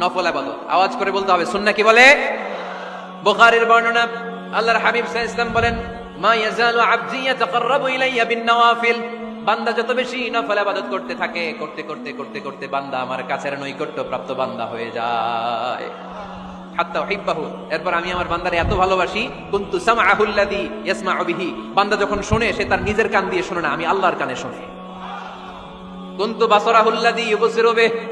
নফল আবাদত। আওয়াজ করে বলতে হবে সুন্না কি বলে? বুখারীর বর্ণনা, আল্লাহর হাবিব ওয়াসাল্লাম বলেন, মা ইয়াজালু আবদি ইয়াতাকাররাবু ইলাইয়া বিন নওয়াফিল বান্দা যত বেশি নফল ইবাদত করতে থাকে, করতে করতে করতে করতে বান্দা আমার কাছের নৈকট্য প্রাপ্ত বান্দা হয়ে যায়। হাত্তা উহিব্বাহু। এরপর আমি আমার বান্দারে এত ভালোবাসি, কুনতু সামআহুল্লাযী ইয়াসমাউ বিহি। বান্দা যখন শুনে, সে তার নিজের কান দিয়ে শুনে না, আমি আল্লাহর কানে শুনি। কুন্তু বাসরাহুল্লাযী ইউবসিরু বিহি?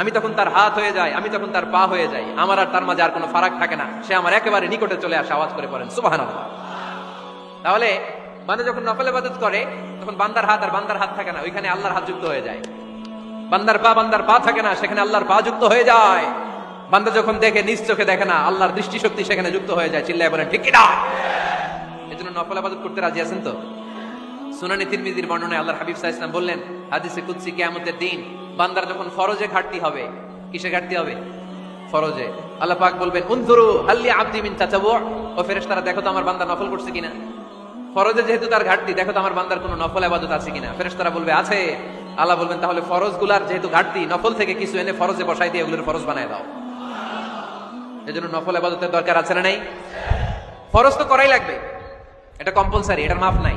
আমি তখন তার হাত হয়ে যাই, আমি তখন তার পা হয়ে যাই। আমার আর তার মাঝে আর কোনো ফারাক থাকে না। সে আমার একেবারে নিকটে চলে আসে, আওয়াজ করে পড়েন সুবহানাল্লাহ। তাহলে বান্দা যখন নফল ইবাদত করে, তখন বান্দার হাত আর বান্দার হাত থাকে না, ওইখানে আল্লাহর হাত যুক্ত হয়ে যায়। বান্দার পা বান্দার পা থাকে না, সেখানে আল্লাহর পা যুক্ত হয়ে যায়। বান্দা যখন দেখে, নিজ চোখে দেখে না, আল্লাহর দৃষ্টিশক্তি সেখানে যুক্ত হয়ে যায়। চিল্লায় বলেন, ঠিক কিনা? এজন্য নফল ইবাদত করতে রাজি আছেন তো? সুনানি তিরমিজির বর্ণনায় আল্লাহর হাবিব আলাইহি ওয়াসাল্লাম বললেন, হাদিসে কুদসি কিয়ামতের দিন বান্দার যখন ফরজে ঘাটতি হবে, কিসে ঘাটতি হবে? ফরজে। আল্লাহ পাক বলবেন, উনজুরু হাল্লি আবদি মিন তাতাবু। ও ফেরেশতারা, দেখো তো আমার বান্দা নফল করছে কিনা। ফরজে যেহেতু তার ঘাটতি, দেখো তো আমার বান্দার কোনো নফল ইবাদত আছে কিনা। ফেরেশতারা বলবে, আছে। আল্লাহ বলবেন, তাহলে ফরজগুলার যেহেতু ঘাটতি, নফল থেকে কিছু এনে ফরজে বসাই দিয়ে এগুলোর ফরজ বানায় দাও। এজন্য নফল ইবাদতের দরকার আছে না নাই? ফরজ তো করাই লাগবে। এটা কম্পালসারি এটার মাফ নাই।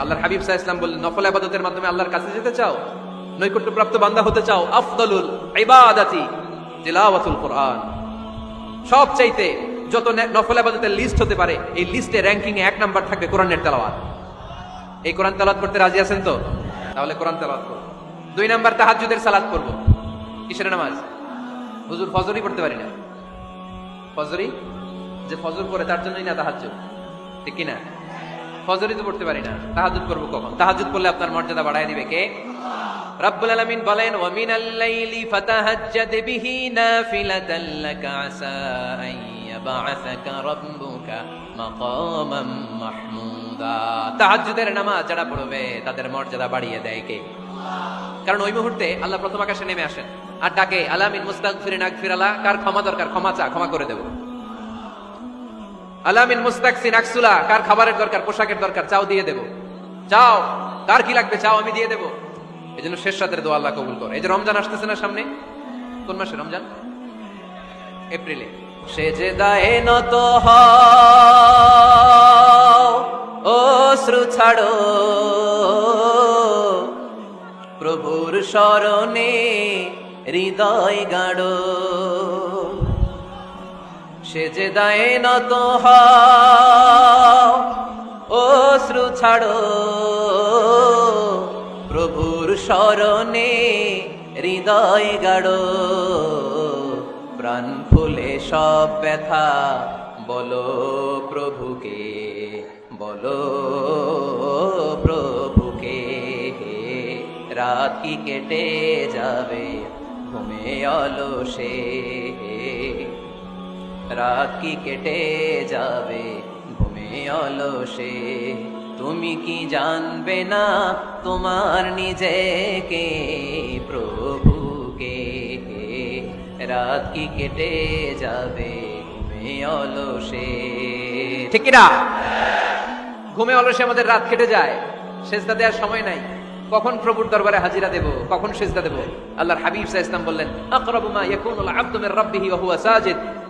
আল্লাহর হাবিব সাহা ইসলাম বললেন, নফল আবাদতের মাধ্যমে আল্লাহর কাছে যেতে চাও? নৈকট্যপ্রাপ্ত বান্দা হতে চাও? আফদলুল তিলাওয়াতুল কোরআন। সব চাইতে যত নফল আবাদতের লিস্ট হতে পারে, এই লিস্টে র্যাঙ্কিং এক নাম্বার থাকবে কোরআনের তেলাওয়াত। এই কোরআন তেলাওয়াত করতে রাজি আছেন তো? তাহলে কোরআন তেলাওয়াত করব দুই নাম্বার তাহাজ্জুদের সালাত করব কিসের নামাজ? হুজুর ফজরই পড়তে পারি না। ফজরই? যে ফজর পড়ে তার জন্যই না তাহাজ্জুদ। ঠিক কিনা? ফজরই তো পড়তে পারি না। তাহাজুদ করব কখন? তাহাজুদ করলে আপনার মর্যাদা বাড়ায় দিবে কে? রব্বুল আলামিন বলেন ওয়া মিনাল লাইলি ফাতাহাজ্জাদ বিহি নাফিলাতান লাকা আসা আন ইয়াবআসাকা রাব্বুকা মাহমুদা। তাহাজ্জুদের নামাজ যারা পড়বে, তাদের মর্যাদা বাড়িয়ে দেয় কে? কারণ ওই মুহূর্তে আল্লাহ প্রথম আকাশে নেমে আসেন। আর ডাকে, আলামিন মুস্তাগফিরিন আগফিরালা কার ক্ষমা দরকার? ক্ষমা চা, ক্ষমা করে দেবো। আলামিন মুস্তাকসিন আকসুলা, কার খাবারের দরকার, পোশাকের দরকার, চাও দিয়ে দেব। চাও, কার কি লাগবে, চাও, আমি দিয়ে দেব। এই জন্য শেষ রাতের দোয়া আল্লাহ কবুল করে। এই যে রমজান আসতেছে না সামনে? কোন মাসে রমজান? এপ্রিলে। সে যে দায়ে নত অশ্রু ছাড়ো। প্রভুর স্মরণে হৃদয় গাড়ো সে যে দায়ে নত অশ্রু ছাড়ো। প্রভুর স্মরণে হৃদয় গাড়ো। প্রাণ ফুলে সব ব্যথা বলো প্রভুকে বলো প্রভুকে। রাত কি কেটে যাবে? ঘুমে অলসে। রাত কি কেটে যাবে, ঘুমে অলসে। তুমি কি জানবে না তোমার নিজেকে, প্রভুকে? রাত কি কেটে যাবে, ঘুমে অলসে। ঠিক না ঘুমে অলসে আমাদের রাত কেটে যায়, সেজদা দেওয়ার সময় নাই। কখন প্রভুর দরবারে হাজিরা দেব, কখন সেজদা দেব? আল্লাহর হাবিব সাল্লাল্লাহু ইসলাম বললেন, আকরাবু মা ইয়াকুনুল আবদু মির রাব্বিহি ওয়া হুয়া সাজিদ।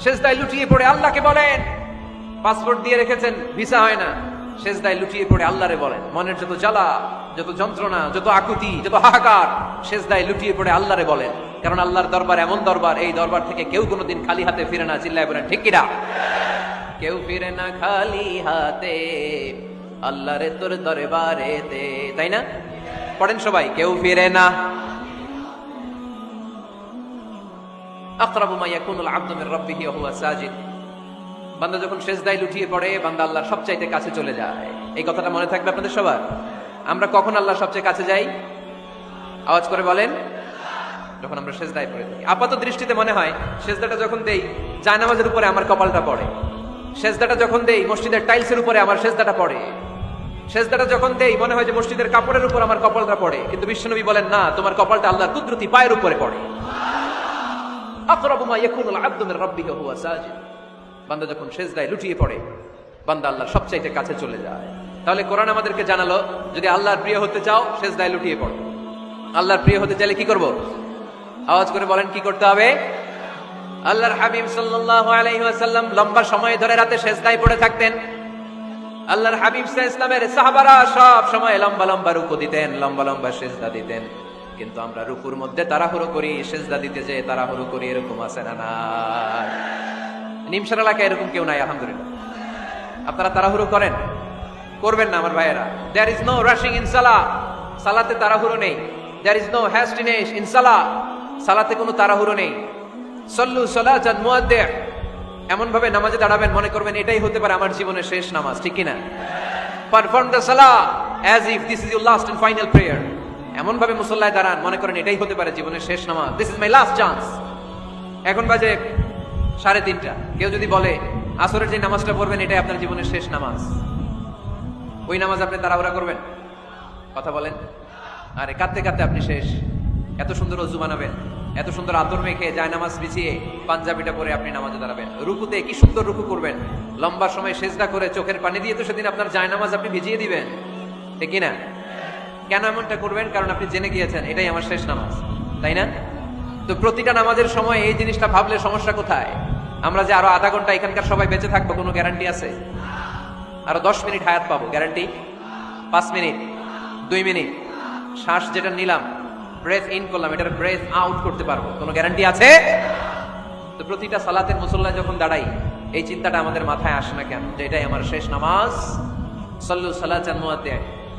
সেজদায় লুটিয়ে পড়ে আল্লাহকে বলেন। পাসপোর্ট দিয়ে রেখেছেন, ভিসা হয় না। সেজদায় লুটিয়ে পড়ে আল্লাহরে বলেন। মনের যত জ্বালা, যত যন্ত্রণা, যত আকুতি, যত হাহাকার, সেজদায় লুটিয়ে পড়ে আল্লাহরে বলেন। কারণ আল্লাহর দরবার এমন দরবার, এই দরবার থেকে কেউ কোনোদিন খালি হাতে ফিরে না। চিল্লায় বলেন, ঠিক কিনা কেউ ফিরে না খালি হাতে, আল্লাহরে তোর দরবারেতে। তাই না? পড়েন সবাই, কেউ ফিরে না আকরাবু মা ইয়াকুনুল আবদু মির রাব্বিহি হুয়া সাজিদ। বান্দা যখন সেজদায় লুটিয়ে পড়ে, বান্দা আল্লাহর সবচাইতে কাছে চলে যায়। এই কথাটা মনে থাকবে আপনাদের সবার? আমরা কখন আল্লাহর সবচেয়ে কাছে যাই? আওয়াজ করে বলেন। যখন আমরা সেজদায় পড়ে থাকি। আপাত দৃষ্টিতে মনে হয়, সেজদাটা যখন দেই, জায়নামাজের উপরে আমার কপালটা পড়ে। সেজদাটা যখন দেই, মসজিদের টাইলসের উপরে আমার সেজদাটা পড়ে। সেজদাটা যখন দেই, মনে হয় যে মসজিদের কাপড়ের উপর আমার কপালটা পড়ে। কিন্তু বিশ্বনবী বলেন, না, তোমার কপালটা আল্লাহর কুদরতি পায়ের উপরে পড়ে। আকরাবু মা ইয়াকুনুল আবদু মির রাব্বিহি বান্দা যখন সেজদায় লুটিয়ে পড়ে, বান্দা আল্লাহর সবচাইতে কাছে চলে যায়। তাহলে কোরআন আমাদেরকে জানালো, যদি আল্লাহর প্রিয় হতে চাও, সেজদায় লুটিয়ে পড়ো। আল্লাহর প্রিয় হতে চাইলে কি করব? আওয়াজ করে বলেন, কি করতে হবে? আল্লাহর হাবিব সাল্লাল্লাহু আলাইহি ওয়াসাল্লাম লম্বা সময় ধরে রাতে সেজদায় পড়ে থাকতেন। আল্লাহর হাবিব সাল্লাল্লাহু ইসলামের সাহাবারা সব সময় লম্বা লম্বা রুকু দিতেন, লম্বা লম্বা সেজদা দিতেন। কিন্তু আমরা রুকুর মধ্যে তাড়াহুড়ো করি, সেজদা দিতে যে তাড়াহুড়ো করি, এরকম আছে না না নিমসার এলাকায় এরকম কেউ নাই, আলহামদুলিল্লাহ। আপনারা তাড়াহুড়ো করেন? করবেন না আমার ভাইয়েরা। There is no rushing in সালা সালাতে তাড়াহুড়ো নেই। There is no hastiness in সালা সালাতে কোনো তাড়াহুড়ো নেই। সল্লু সলাচান মুয়াদ্দে। এমন ভাবে নামাজে দাঁড়াবেন, মনে করবেন এটাই হতে পারে আমার জীবনের শেষ নামাজ, ঠিক কিনা? পারফর্ম দ্য সালা as if this is your last and final prayer এমন ভাবে মুসল্লায় দাঁড়ান, মনে করেন এটাই হতে পারে জীবনের শেষ নামাজ। This is my last chance এখন বাজে সাড়ে তিনটা। কেউ যদি বলে, আসরের যে নামাজটা পড়বেন, এটাই আপনার জীবনের শেষ নামাজ। ওই নামাজ আপনি তাড়াহুড়া করবেন? কথা বলেন। আরে, কাঁদতে কাঁদতে আপনি শেষ। এত সুন্দর অজু বানাবেন এত সুন্দর আতর মেখে যায় নামাজ বিছিয়ে পাঞ্জাবিটা পরে আপনি নামাজে দাঁড়াবেন। রুকুতে কি সুন্দর রুকু করবেন। লম্বা সময় সেজদা করে চোখের পানি দিয়ে তো সেদিন আপনার যায় নামাজ আপনি ভিজিয়ে দিবেন। ঠিক না? কেন এমনটা করবেন? কারণ আপনি জেনে গিয়েছেন, এটাই আমার শেষ নামাজ, তাই না? তো প্রতিটা নামাজের সময় এই জিনিসটা ভাবলে সমস্যা কোথায়? আমরা যে আরও আধা ঘণ্টা এখানকার সবাই বেঁচে থাকব, কোনো গ্যারান্টি আছে? আরও দশ মিনিট হায়াত পাবো, গ্যারান্টি? পাঁচ মিনিট, দুই মিনিট, শ্বাস যেটা নিলাম ব্রেথ ইন করলাম, এটার ব্রেথ আউট করতে পারব, কোনো গ্যারান্টি আছে? তো প্রতিটা সালাতের মুসল্লা যখন দাঁড়াই, এই চিন্তাটা আমাদের মাথায় আসে না কেন? যে এটাই আমার শেষ নামাজ। সল্লু সালাচান মুয়াদ্দে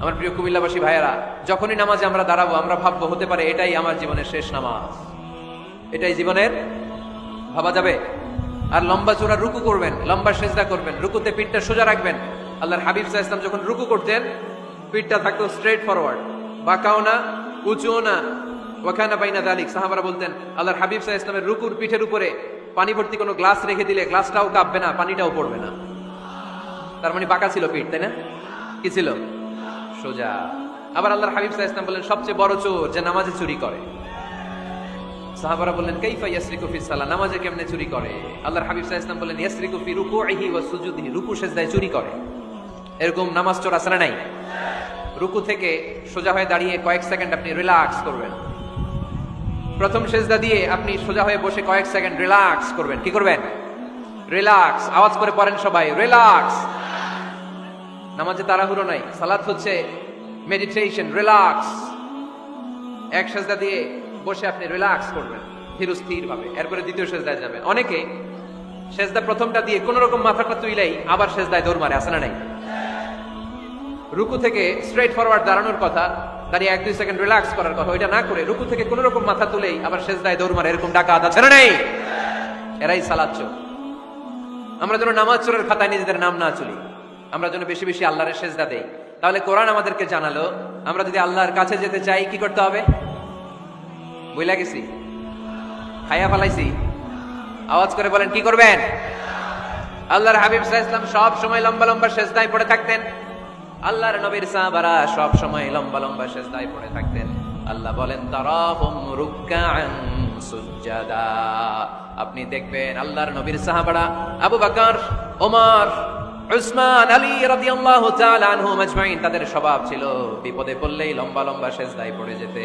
আমার প্রিয় কুমিল্লাবাসী ভাইয়েরা, যখনই নামাজে আমরা দাঁড়াবো, আমরা ভাববো, হতে পারে এটাই আমার জীবনের শেষ নামাজ। এটাই জীবনের, ভাবা যাবে? আর লম্বা চূড়া রুকু করবেন, লম্বা সেজদা করবেন, রুকুতে পিঠটা সোজা রাখবেন। আল্লাহর হাবিব সাহা ইসলাম যখন রুকু করতেন, পিঠটা থাকতো স্ট্রেট ফরওয়ার্ড বাঁকাও না, উঁচুও না। ওখানে বাইনা দালিক, সাহাবারা বলতেন, আল্লাহর হাবিব সাহা ইসলামের রুকুর পিঠের উপরে পানি ভর্তি কোনো গ্লাস রেখে দিলে গ্লাসটাও কাঁপবে না, পানিটাও পড়বে না। তার মানে বাঁকা ছিল পিঠ, তাই না? কি ছিল? সোজা। আবার আল্লাহর হাবিব সাহা ইসলাম বললেন সবচেয়ে বড় চোর যে নামাজে চুরি করে। সাহাবারা বললেন, কাইফা ইয়াসরিকু ফি সালা নামাজে কেমনে চুরি করে? আল্লাহর হাবিব আলাইহি ওয়াসাল্লাম বললেন ইয়াসরিকু ফি রুকুইহি ওয়া সুজুদিহি রুকু সেজদায় চুরি করে। এরকম নামাজ চোর না নাই? রুকু থেকে সোজা হয়ে দাঁড়িয়ে কয়েক সেকেন্ড আপনি রিল্যাক্স করবেন। প্রথম সেজদা দিয়ে আপনি সোজা হয়ে বসে কয়েক সেকেন্ড রিল্যাক্স করবেন। কি করবেন? রিল্যাক্স। আওয়াজ করে পড়েন সবাই, রিল্যাক্স। নামাজে তাড়াহুড়ো নাই, সালাত হচ্ছে মেডিটেশন রিল্যাক্স এক সেজদা দিয়ে বসে আপনি রিল্যাক্স করবেন, ধীর স্থির ভাবে এরপরে দ্বিতীয় সেজদায় যাবেন। অনেকে সেজদা প্রথমটা দিয়ে কোন রকম মাথাটা তুইলেই আবার সেজদায় দৌড় মারে আসে না নাই? রুকু থেকে স্ট্রেট ফরওয়ার্ড দাঁড়ানোর কথা, দাঁড়িয়ে এক দুই সেকেন্ড রিল্যাক্স করার কথা, ওইটা না করে রুকু থেকে কোন রকম মাথা তুলেই আবার সেজদায় দৌড় মারে, এরকম ডাকা আছে না নাই? এরাই সালাচ্ছ আমরা যেন নামাজ চোরের খাতায় নিজেদের নাম না চলি। আমরা যেন বেশি বেশি আল্লাহরের সেজদা দেই। তাহলে কোরআন আমাদেরকে জানালো, আমরা যদি আল্লাহর কাছে যেতে চাই, কি করতে হবে? বইলা গেছি? খাইয়া ফেলাইছি। আওয়াজ করে বলেন, কি করবেন? আল্লাহর হাবিব ইসলাম সব সময় লম্বা লম্বা সেজদায় পড়ে থাকতেন। আল্লাহর নবীর সাহাবারা সব সময় লম্বা লম্বা সেজদায় পড়ে থাকতেন। আল্লাহ বলেন, তারাহুম রুকআন সুজ্জাদা। আপনি দেখবেন আল্লাহর নবীর সাহাবারা, আবু বকর, ওমর উসমান আলী রাদিয়াল্লাহু তাআলা আনহু মাজমাইন, তাদের স্বভাব ছিল বিপদে পড়লেই লম্বা লম্বা সেজদায় পড়ে যেতে।